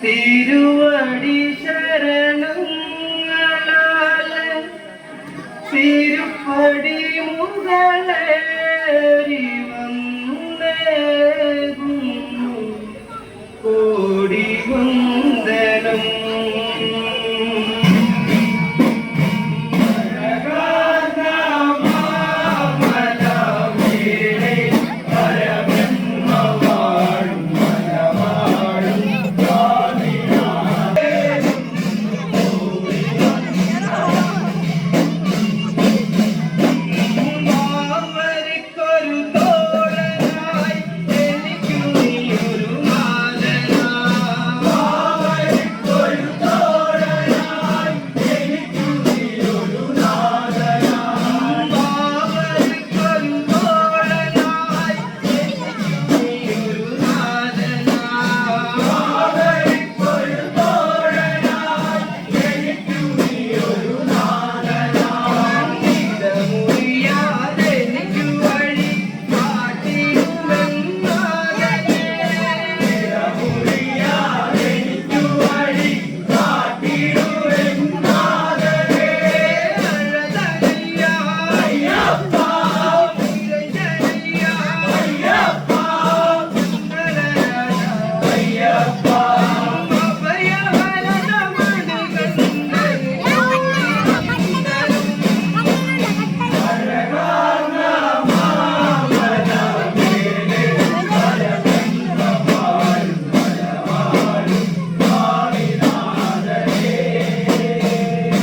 തിരുവടി ശരണങ്ങളാൽ തിരുപ്പടി മുകളേറി